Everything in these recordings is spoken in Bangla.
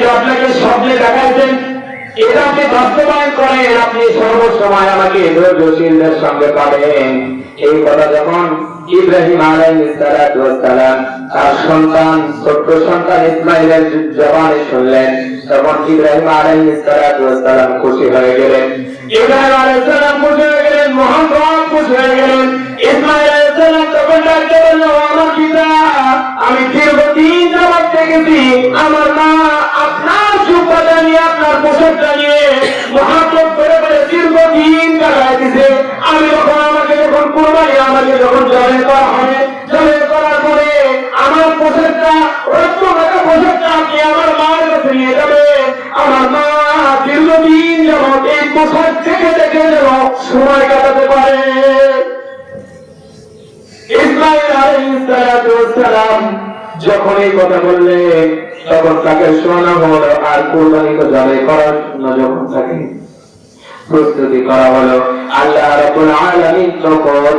যে আপনাকে স্বপ্নে দেখাইছেন, এটা আপনি বাস্তবায়ন করেন আপনি সর্বসময় আমাকে ধৈর্যশীলদের সঙ্গে পাবেন। এই কথা যখন ইব্রাহিম আলাইসালাম তার সন্তান, ছোট্ট সন্তান ইসমাইলের জবানে শুনলেন, তখন ইব্রাহিম আলাইসালাম খুশি হয়ে গেলেন। ইব্রাহিম আলাইসালাম খুশি হয়ে গেলেন মোহাম্মদ যখন জলে করা হবে জলে করার পরে আমার পোশাকটা রত্ন টাকা পোশাকটা আপনি আমার মায়ের কাছে নিয়ে যাবে আমার মা দীর্ঘদিন যাবত এই পোশাক থেকে দেখে যেন সময় কাটাতে পারে। ইসমাইল আলাইহিসসালাম যখন এই কথা বললেন, তখন তাকে শোনা হলো, আর কোরবানি তো জবাই করার জন্য যখন তাকে প্রস্তুতি করা হলো, আল্লাহ রাব্বুল আলামিন তখন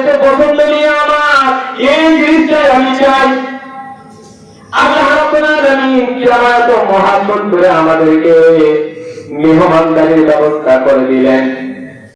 চাইতে পছন্দ নিয়ে আমার এই জিনিসটাই আমি চাই। আল্লাহ রাব্বুল আলামিন মহাব্বত করে আমাদেরকে মেহমানদারির ব্যবস্থা করে দিলেন।